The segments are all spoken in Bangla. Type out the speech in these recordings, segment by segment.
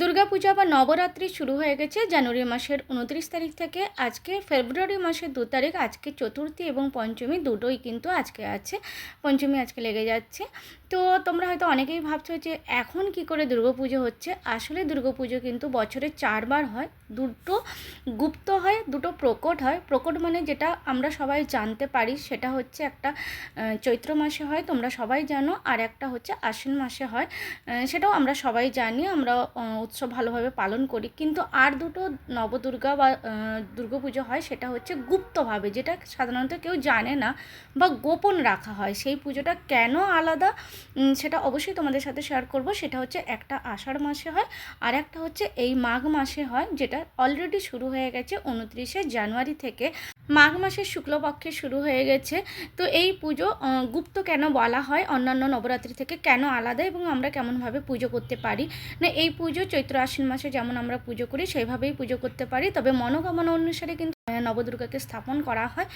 দুর্গাপূজা বা নবরাত্রি শুরু হয়ে গেছে জানুয়ারি মাসের উনত্রিশ তারিখ থেকে। আজকে ফেব্রুয়ারি মাসের দু তারিখ, আজকে চতুর্থী এবং পঞ্চমী দুটোই কিন্তু আজকে আছে। পঞ্চমী আজকে লেগে যাচ্ছে। তো তোমরা হয়তো অনেকেই ভাবছ যে এখন কি করে দুর্গাপুজো হচ্ছে? আসলে দুর্গাপুজো কিন্তু বছরে চারবার হয়। দুটো গুপ্ত হয়, দুটো প্রকট হয়। প্রকট মানে যেটা আমরা সবাই জানতে পারি, সেটা হচ্ছে একটা চৈত্র মাসে হয়, তোমরা সবাই জানো। আর একটা হচ্ছে আশ্বিন মাসে হয়। সেটাও আমরা সবাই জানি। আমরা উৎসব ভালোভাবে পালন করি। কিন্তু আর দুটো নবদুর্গা বা দুর্গাপুজো হয়, সেটা হচ্ছে গুপ্তভাবে, যেটা সাধারণত কেউ জানে না বা গোপন রাখা হয়। সেই পুজোটা কেন আলাদা? সেটা অবশ্যই তোমাদের সাথে শেয়ার করব। সেটা হচ্ছে একটা আষাঢ় মাসে হয়, আর একটা হচ্ছে এই মাঘ মাসে হয়, যেটা অলরেডি শুরু হয়ে গেছে উনত্রিশে জানুয়ারি থেকে। মাঘ মাসের শুক্লপক্ষে শুরু হয়ে গেছে। তো এই পুজো গুপ্ত কেন বলা হয়? অন্যান্য নবরাত্রি থেকে কেন আলাদা এবং আমরা কেমনভাবে পুজো করতে পারি? না, এই পুজো চৈত্র আশ্বিন মাসে যেমন আমরা পুজো করি, সেইভাবেই পুজো করতে পারি। তবে মনোকামনা অনুসারে কিন্তু নবদুর্গাকে স্থাপন করা হয়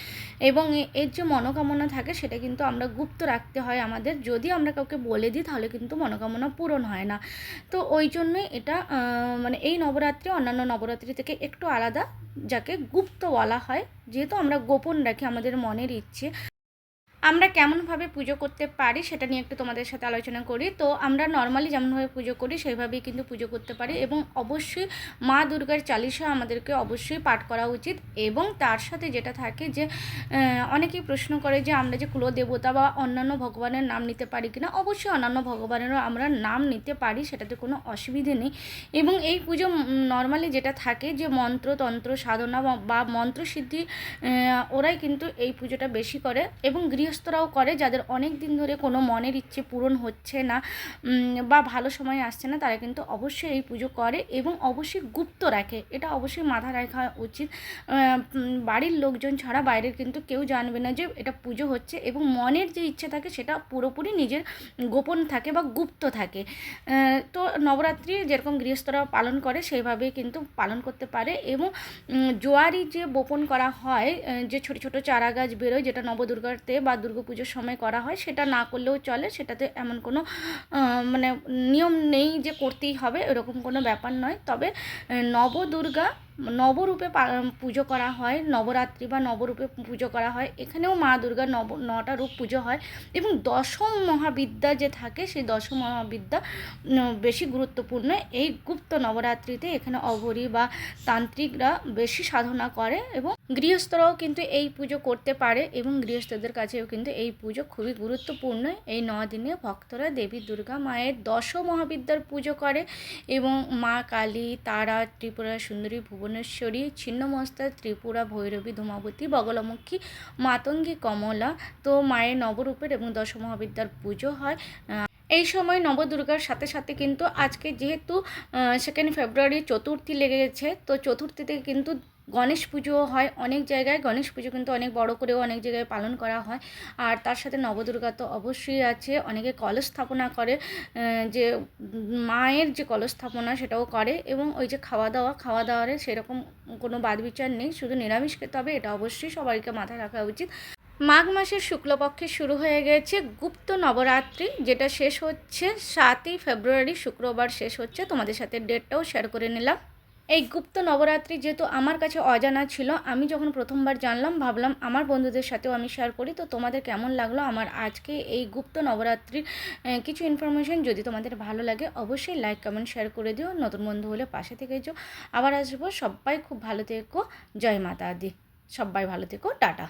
এবং এর যে মনোকামনা থাকে সেটা কিন্তু আমরা গুপ্ত রাখতে হয় আমাদের। যদি আমরা কাউকে বলে দিই তাহলে কিন্তু মনোকামনা পূরণ হয় না। তো ওই জন্যই এটা মানে এই নবরাত্রি অন্যান্য নবরাত্রি থেকে একটু আলাদা যাকে গুপ্ত বলা হয়, যেহেতু আমরা গোপন রাখি আমাদের মনের ইচ্ছে। আমরা কেমনভাবে পুজো করতে পারি সেটা নিয়ে একটু তোমাদের সাথে আলোচনা করি। তো আমরা নর্মালি যেমনভাবে পুজো করি, সেইভাবেই কিন্তু পুজো করতে পারি এবং অবশ্যই মা দুর্গার চালিশা আমাদেরকে অবশ্যই পাঠ করা উচিত এবং তার সাথে যেটা থাকে যে অনেকেই প্রশ্ন করে যে আমরা যে কুলদেবতা বা অন্যান্য ভগবানের নাম নিতে পারি কিনা, অবশ্যই অন্যান্য ভগবানেরও আমরা নাম নিতে পারি, সেটাতে কোনো অসুবিধে নেই এবং এই পুজো নর্মালি যেটা থাকে যে মন্ত্র, তন্ত্র, সাধনা বা- মন্ত্রসিদ্ধি ওরাই কিন্তু এই পুজোটা বেশি করে এবং গৃহস্থরাও করে, যাদের অনেক দিন ধরে কোনো মনের ইচ্ছে পূরণ হচ্ছে না বা ভালো সময় আসছে না, তারা কিন্তু অবশ্যই এই পুজো করে এবং অবশ্যই গুপ্ত রাখে। এটা অবশ্যই মাথা রাখা উচিত। বাড়ির লোকজন ছাড়া বাইরের কিন্তু কেউ জানবে না যে এটা পুজো হচ্ছে এবং মনের যে ইচ্ছে থাকে সেটা পুরোপুরি নিজের গোপন থাকে বা গুপ্ত থাকে। তো নবরাত্রি যেরকম গৃহস্থরা পালন করে, সেইভাবেই কিন্তু পালন করতে পারে এবং জোয়ারি যে বপন করা হয় যে ছোট ছোট চারা গাছ বেরোয়, যেটা নবদুর্গাতে বা দুর্গাপুজোর সময় করা হয়, সেটা না করলেও চলে, সেটাতে এমন কোনো মানে নিয়ম নেই যে করতেই হবে, এরকম কোনো ব্যাপার নয়। তবে নবদুর্গা নবরূপে পুজো করা হয়, নবরাত্রি বা নবরূপে পুজো করা হয়। এখানেও মা দুর্গার নব, নটা রূপ পুজো হয় এবং দশম মহাবিদ্যা যে থাকে, সেই দশম মহাবিদ্যা বেশি গুরুত্বপূর্ণ। এই গুপ্ত নবরাত্রিতে এখানে অঘরী বা তান্ত্রিকরা বেশি সাধনা করে এবং গৃহস্থরাও কিন্তু এই পুজো করতে পারে এবং গৃহস্থদের কাছেও কিন্তু এই পুজো খুবই গুরুত্বপূর্ণ। এই ন দিনে ভক্তরা দেবী দুর্গা মায়ের দশ মহাবিদ্যার পুজো করে এবং মা কালী, তারা, ত্রিপুরা, সুন্দরী ভুবনেশ্বরী, ছিন্নমস্তা, ত্রিপুরা, ভৈরবী, ধূমাবতী, বগলমুখী, মাতঙ্গী, কমলা। তো মায়ের নবরূপের এবং দশমহাবিদ্যার পুজো হয়। এই সময় নবদুর্গার সাথে সাথে কিন্তু আজকে যেহেতু সেকেন্ড ফেব্রুয়ারি চতুর্থী লেগে গেছে তো চতুর্থীতে কিন্তু গণেশ পুজো হয় অনেক জায়গায়। গণেশ পুজো কিন্তু অনেক বড় করেও অনেক জায়গায় পালন করা হয়। আর তার সাথে নবদুর্গা তো অবশ্যই আছে। অনেকে কলস স্থাপনা করে যে মায়ের যে কলস স্থাপনা সেটাও করে এবং ওই যে খাওয়া দাওয়া খাওয়া দাওয়ারে সেরকম কোনো বাদ বিচার নেই। শুধু নিরামিষ খেতে হবে, এটা অবশ্যই সবাইকে মাথায় রাখা উচিত। মাঘ মাসের শুক্লপক্ষে শুরু হয়ে গেছে গুপ্ত নবরাত্রি, যেটা শেষ হচ্ছে সাতই ফেব্রুয়ারি, শুক্রবার শেষ হচ্ছে। তোমাদের সাথে ডেটটাও শেয়ার করে নিলাম। এই গুপ্ত নবরাত্রি যেহেতু আমার কাছে অজানা ছিল, আমি যখন প্রথমবার জানলাম, ভাবলাম আমার বন্ধুদের সাথেও আমি শেয়ার করি। তো তোমাদের কেমন লাগল আমার আজকে এই গুপ্ত নবরাত্রির কিছু ইনফরমেশন যদি তোমাদের ভালো লাগে, অবশ্যই লাইক কমেন্ট শেয়ার করে দিও। নতুন বন্ধু হলে পাশে থেকে যেও। আবার আসব। সবাই খুব ভালো থেকো। জয় মাতা দি সবাই ভালো থেকো। টাটা।